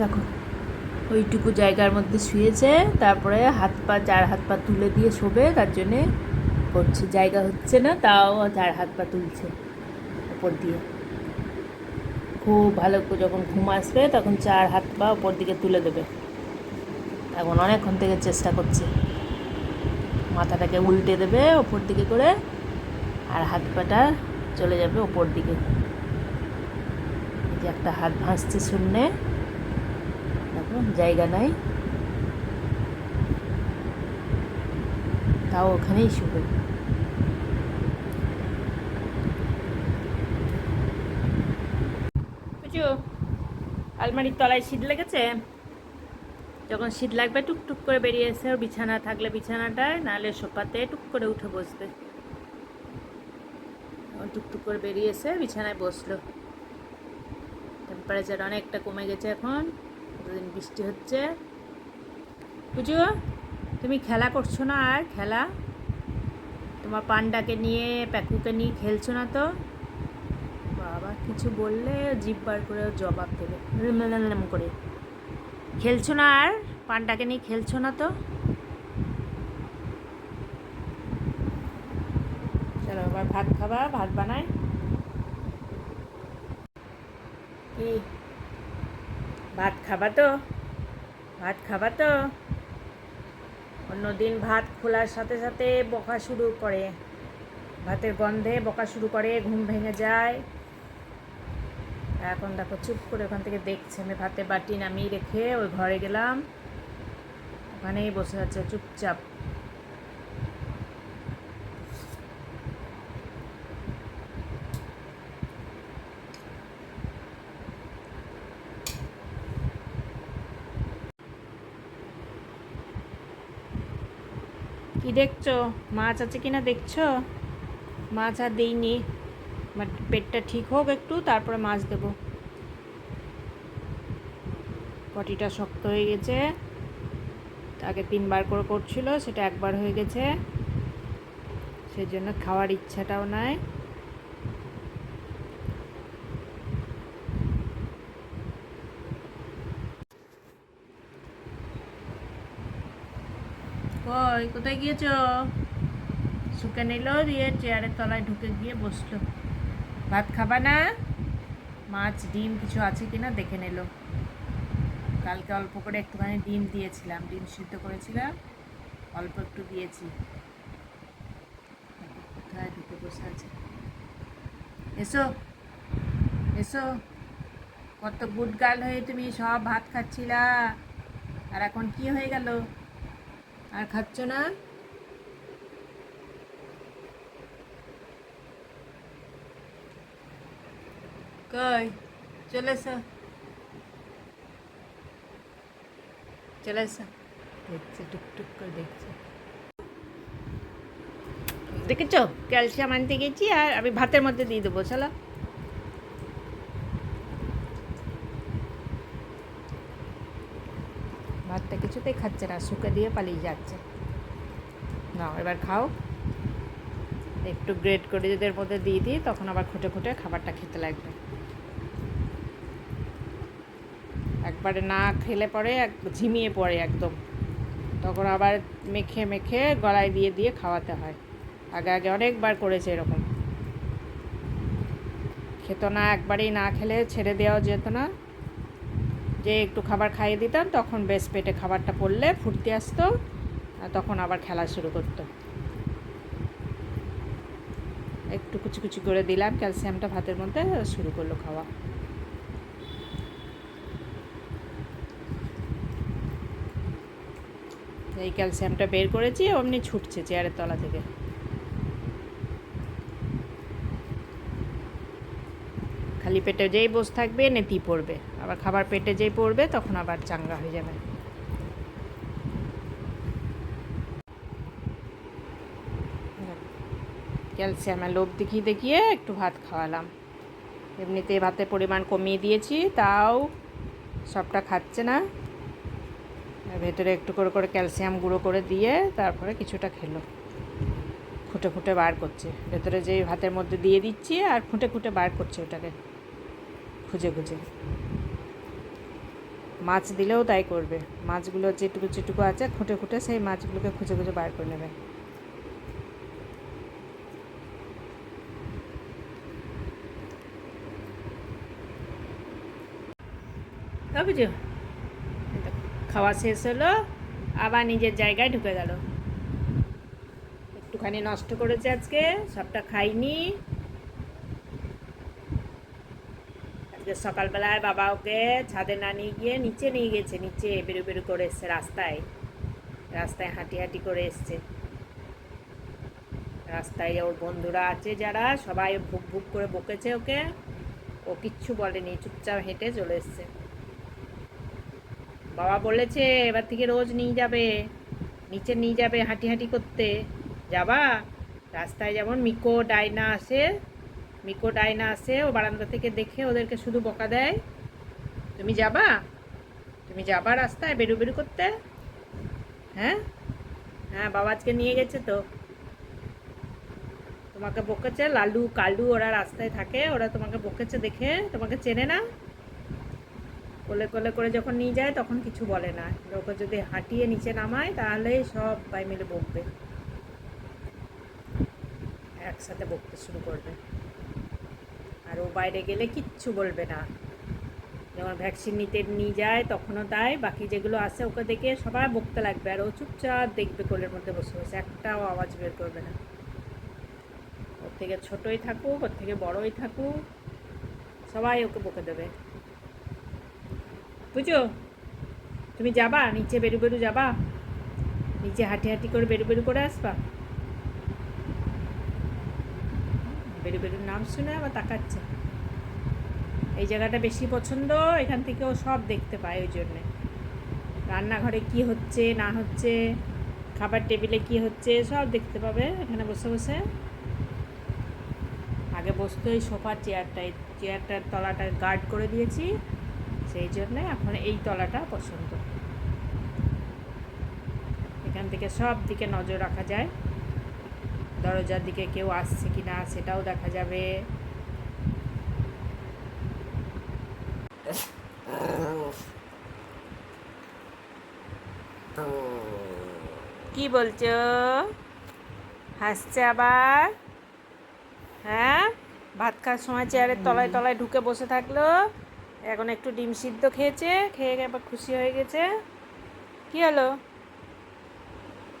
দেখো, ওইটুকু জায়গার মধ্যে শুয়েছে, তারপরে হাত পা, চার হাত পা তুলে দিয়ে শোবে, তার জন্যে করছে। জায়গা হচ্ছে না, তাও চার হাত পা তুলছে ওপর দিয়ে। খুব ভালো যখন ঘুম আসবে, তখন চার হাত পা ওপর দিকে তুলে দেবে। এখন অনেকক্ষণ থেকে চেষ্টা করছে। মাথাটাকে উল্টে দেবে ওপর দিকে করে, আর হাত পাটা চলে যাবে ওপর দিকে। যে একটা হাত ভাসছে শূন্যে জায়গা নাই। তাও ওখানেই বুঝো, আলমারির তলায় শীত লেগেছে? যখন শীত লাগবে টুকটুক করে বেরিয়ে এসে ওর বিছানা থাকলে বিছানাটায়, নাহলে সোফাতে টুক করে উঠে বসবে। টুকটুক করে বেরিয়ে এসে বিছানায় বসল। টেম্পারেচার অনেকটা কমে গেছে এখন। দুদিন বৃষ্টি হচ্ছে। বুঝো তুমি খেলা করছ না আর? খেলা? তোমার পান্ডাকে নিয়ে, প্যাকুকে নিয়ে খেলছো না তো? বাবা, কিছু বললে জিভ বার করে জবাব দেবে। রিম করে। খেলছো না আর? পান্ডাকে নিয়ে খেলছো না তো? চলো, এবার ভাত খাবা, ভাত বানায় কি ভাত খাবা তো? ভাত খাবা তো? অন্যদিন ভাত খোলার সাথে সাথে বকা শুরু করে। ভাতের গন্ধে বকা শুরু করে, ঘুম ভেঙে যায়। এখন দেখো চুপ করে ওখান থেকে দেখছে, আমি ভাতে বাটি নামিয়ে রেখে ওই ঘরে গেলাম। ওখানেই বসে আছে চুপচাপ। কি দেখছ? মাছ আছে কি না দেখছ? মাছ আর দিইনি, বাট পেটটা ঠিক হোক একটু, তারপরে মাছ দেব। পটিটা শক্ত হয়ে গেছে। আগে তিনবার করে করছিল, সেটা একবার হয়ে গেছে। সেজন্য খাওয়ার ইচ্ছাটাও নাই। কই কোথায় গিয়েছ? শুকে নিল, দিয়ে চেয়ারের তলায় ঢুকে গিয়ে বসল। ভাত খাবা না? মাছ, ডিম কিছু আছে কি না দেখে নিল। কালকে অল্প করে একটুখানি ডিম দিয়েছিলাম, ডিম সিদ্ধ করেছিলাম, অল্প একটু দিয়েছি। কোথায় ঢুকে বসে আছে? এসো এসো। কত গুড গার্ল হয়ে তুমি সব ভাত খাচ্ছিলা। আর এখন কি হয়ে গেল? আর খাচ্ছ না? কই? চলে এসো। চলে এসো। দেখছে, টুকটুক করে দেখছে। দেখেছ? ক্যালসিয়াম আনতে গেছি আর আমি ভাতের মধ্যে দিয়ে দেবো, চলো। ভাতটা কিছুতেই খাচ্ছে না, শুকে দিয়ে পালিয়ে যাচ্ছে। না এবার খাও। একটু গ্রেড করে যদি এর মধ্যে দিয়ে দিই, তখন আবার খুঁটে খুঁটে খাবারটা খেতে লাগবে। একবারে না খেলে পরে এক, ঝিমিয়ে পড়ে একদম। তখন আবার মেখে মেখে গলায় দিয়ে দিয়ে খাওয়াতে হয়। আগে আগে অনেকবার করেছে এরকম। খেত না, একবারেই না খেলে ছেড়ে দেওয়া যেত না। যে একটু খাবার খাইয়ে দিতাম, তখন বেশ পেটে খাবারটা পড়লে ফুটতে আসতো তখন আবার খেলা শুরু করতো। একটু কুচি কুচি করে দিলাম, ক্যালসিয়ামটা ভাতের মধ্যে শুরু করল খাওয়া। এই ক্যালসিয়ামটা বের করেছি, অমনি ছুটছে চেয়ারের তলা থেকে। খালি পেটে যেই বসে থাকবে, নেতি পড়বে। আবার খাবার পেটে যেই পড়বে, তখন আবার চাঙ্গা হয়ে যাবে। ক্যালসিয়ামের লোভ দেখিয়ে দেখিয়ে একটু ভাত খাওয়ালাম। এমনিতে ভাতের পরিমাণ কমিয়ে দিয়েছি, তাও সবটা খাচ্ছে না। ভেতরে একটু করে করে ক্যালসিয়াম গুঁড়ো করে দিয়ে তারপরে কিছুটা খেলো। খুঁটে খুঁটে বার করছে। ভেতরে যে ভাতের মধ্যে দিয়ে দিচ্ছি আর খুঁটে খুঁটে বার করছে ওটাকে। খুঁজে খুঁজে। মাছ দিলেও তাই করবে। মাছগুলো যেটুকু যেটুকু আছে, খুঁটে খুঁটে সেই মাছগুলোকে খুঁজে খুঁজে বার করে নেবে। খাওয়া শেষ হলো, আবার নিজের জায়গায় ঢুকে গেল। একটুখানি নষ্ট করেছে আজকে, সবটা খাইনি। আজকে সকালবেলায় বাবা ওকে ছাদে না নিয়ে গিয়ে নিচে নিয়ে গেছে, নিচে বেরু বেরু করে এসছে রাস্তায়। রাস্তায় হাঁটি হাঁটি করে এসছে। রাস্তায় ওর বন্ধুরা আছে যারা, সবাই ভুক ভুক করে বকেছে ওকে। ও কিচ্ছু বলেনি, চুপচাপ হেঁটে চলে এসছে। বাবা বলেছে, এবার থেকে রোজ নিয়ে যাবে, নিচে নিয়ে যাবে হাঁটি হাঁটি করতে। যাবা? রাস্তায় যেমন মিকো, ডাইনা আসে মিকো আয়না আসে ও বারান্দা থেকে দেখে ওদেরকে শুধু বকা দেয়। তুমি যাবা? তুমি যাবা রাস্তায় বেরু বেরু করতে? হ্যাঁ? হ্যাঁ বাবা আজকে নিয়ে গেছে তো। তোমাকে বকেছে, লালু, কালু ওরা রাস্তায় থাকে, ওরা তোমাকে বকেছে দেখে, তোমাকে চেনে না? কোলে কোলে করে যখন নিয়ে যায় তখন কিছু বলে না। ওকে যদি হাঁটিয়ে নিচে নামায় তাহলে সব ভাই মিলে বকবে। একসাথে বকতে শুরু করবে। আর ও বাইরে গেলে কিচ্ছু বলবে না। যখন ভ্যাকসিন নিতে নিয়ে যায়, তখনও তাই। বাকি যেগুলো আছে, ওকে দেখে সবাই বকতে লাগবে। আর ও চুপচাপ দেখবে কোলের মধ্যে বসে বসে। একটাও আওয়াজ বের করবে না। ওর থেকে ছোটোই থাকুক, ওর থেকে বড়ই থাকুক, সবাই ওকে বকে দেবে। বুঝো তুমি যাবা? নিচে বেরু বেরু যাবা? নিচে হাঁটি হাঁটি করে বেরু বেরু করে আসবা? বেরুর নাম শুনে আবার তাকাচ্ছে। এই জায়গাটা বেশি পছন্দ, এখান থেকে ও সব দেখতে পায় ওই জন্যে। রান্নাঘরে কি হচ্ছে, না হচ্ছে, খাবার টেবিলে কি হচ্ছে, সব দেখতে পাবে এখানে বসে বসে। আগে বসতো এই সোফার চেয়ারটায়, চেয়ারটার তলাটা গার্ড করে দিয়েছি, সেই জন্যে এখন এই তলাটা পছন্দ। এখান থেকে সব দিকে নজর রাখা যায়। দরজার দিকে কেউ আসছে কি না সেটাও দেখা যাবে। কি বলছো? হাসছে আবার? হ্যাঁ? ভাত খাওয়ার সময় চেয়ারের তলায় তলায় ঢুকে বসে থাকল। এখন একটু ডিম সিদ্ধ খেয়েছে, খেয়ে আবার খুশি হয়ে গেছে। কি হলো?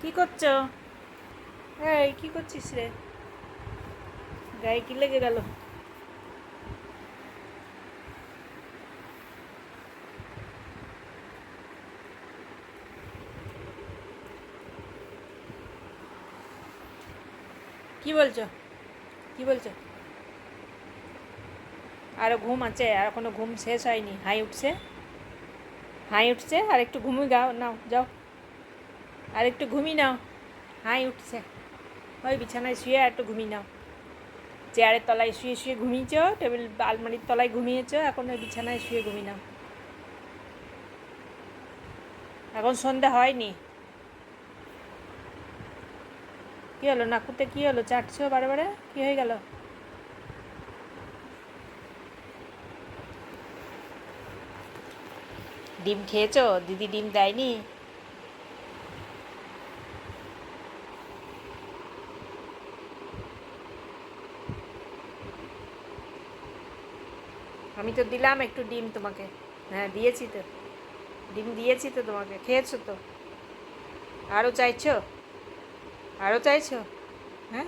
কি করছ? এই, কি করছিস রে? গায়ে কি লেগে গেল? কি বলছো? কি বলছো? আরও ঘুম আছে, আর কোনো ঘুম শেষ হয়নি। হাই উঠছে? হাই উঠছে? আর একটু ঘুমি গাও নাও, যাও। আর একটু ঘুমি নাও। হাই উঠছে। ওই বিছানায় শুয়ে একটু ঘুমি নাও। চেয়ারের তলায় শুয়ে শুয়ে ঘুমিয়েছ, টেবিল আলমারির তলায় ঘুমিয়েছ, এখন ওই বিছানায় শুয়ে ঘুমি নাও। এখন সন্ধ্যা হয়নি। কী হলো নাকুতে কী হলো? চাটছো বারে বারে? কী হয়ে গেল? ডিম খেয়েছো? দিদি ডিম দেয়নি? আমি তো দিলাম একটু ডিম তোমাকে। হ্যাঁ দিয়েছি তো। ডিম দিয়েছি তো তোমাকে। খেয়েছো তো? আরও চাইছো? আরও চাইছো? হ্যাঁ?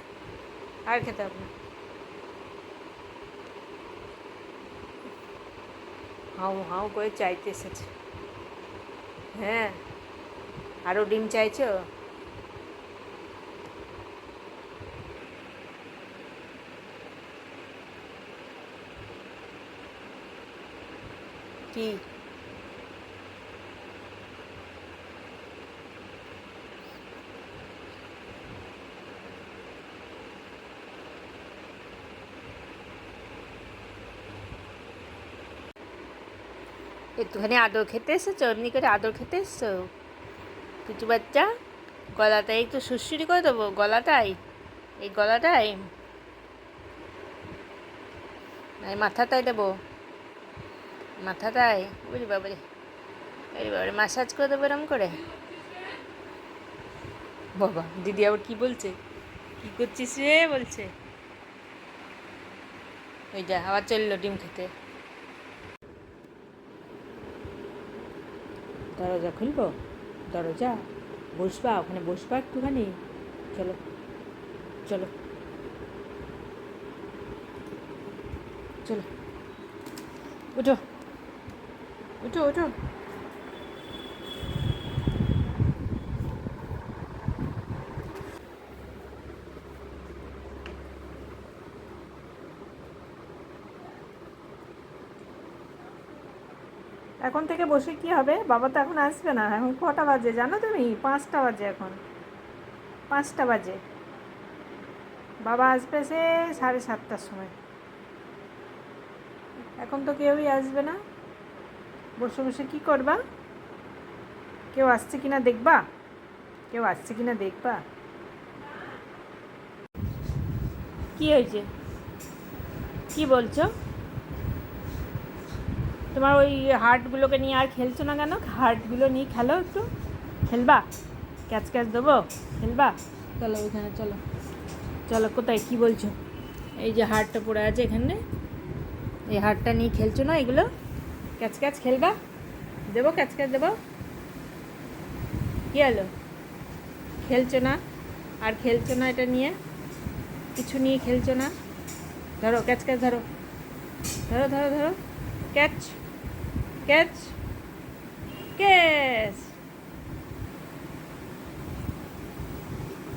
আর খেতে হবে হাউ হাউ করে চাইতে এসেছে। হ্যাঁ। আরও ডিম চাইছো? কি একটুখানি আদর খেতে এসেছ? এমনি করে আদর খেতে এসছো? কিছু বাচ্চা, গলাটাই একটু সুরসুরি করে দেবো, গলাটাই। এই গলাটাই। মাথাটাই দেবো। মাথাটাই বুঝি বাবারে এইবারে মাসাজ করে দেবো এরম করে? বাবা, দিদি আবার কি বলছে? কি করছিস রে? বলছে। ওই যা, আবার চলল ডিম খেতে। দরজা খুলবো? দরজা? বসবা, ওখানে বসবা একটুখানি। চলো চলো। চলো। উঠো। উঠো উঠো এখন থেকে বসে কি হবে? বাবা তো এখন আসবে না। এখন কটা বাজে? জানো তুমি? পাঁচটা বাজে এখন। পাঁচটা বাজে। বাবা আসবে সে সাড়ে সাতটার সময়। এখন তো কেউই আসবে না। বসে বসে কি করবা? কেউ আসছে কিনা দেখবা? কেউ আসছে কিনা দেখবা? কি হয়েছে? কি বলছো? তোমার ওই হার্টগুলোকে নিয়ে আর খেলছো না কেন? হার্টগুলো নিয়ে খেলো একটু। খেলবা? ক্যাচ ক্যাচ দেবো? খেলবা? চলো ওইখানে চলো। চলো কোথায়? কি বলছো? এই যে হাড়টা পড়ে আছে এখানে। এই হাড়টা নিয়ে খেলছো না এগুলো? ক্যাচ ক্যাচ খেলবা? দেবো, ক্যাচ ক্যাচ দেবো? কি হলো? খেলছো না? আর খেলছো না এটা নিয়ে? কিছু নিয়ে খেলছো না? ধরো, ক্যাচ ক্যাচ ধরো। ধরো ধরো ধরো। Catch catch catch.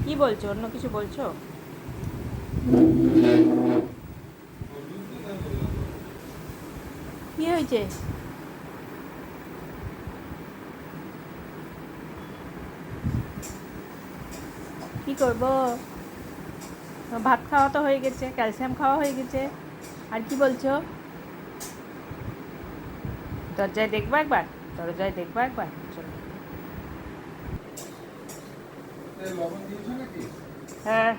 কি বলছো? অন্য কিছু বলছো? কি হয়েছে? কি করব? ভাত খাওয়া তো হয়ে গেছে ক্যালসিয়াম খাওয়া হয়ে গেছে। আর কি বলছো? দরজায় দেখব একবার দরজায় দেখব একবার। চলো। হ্যাঁ।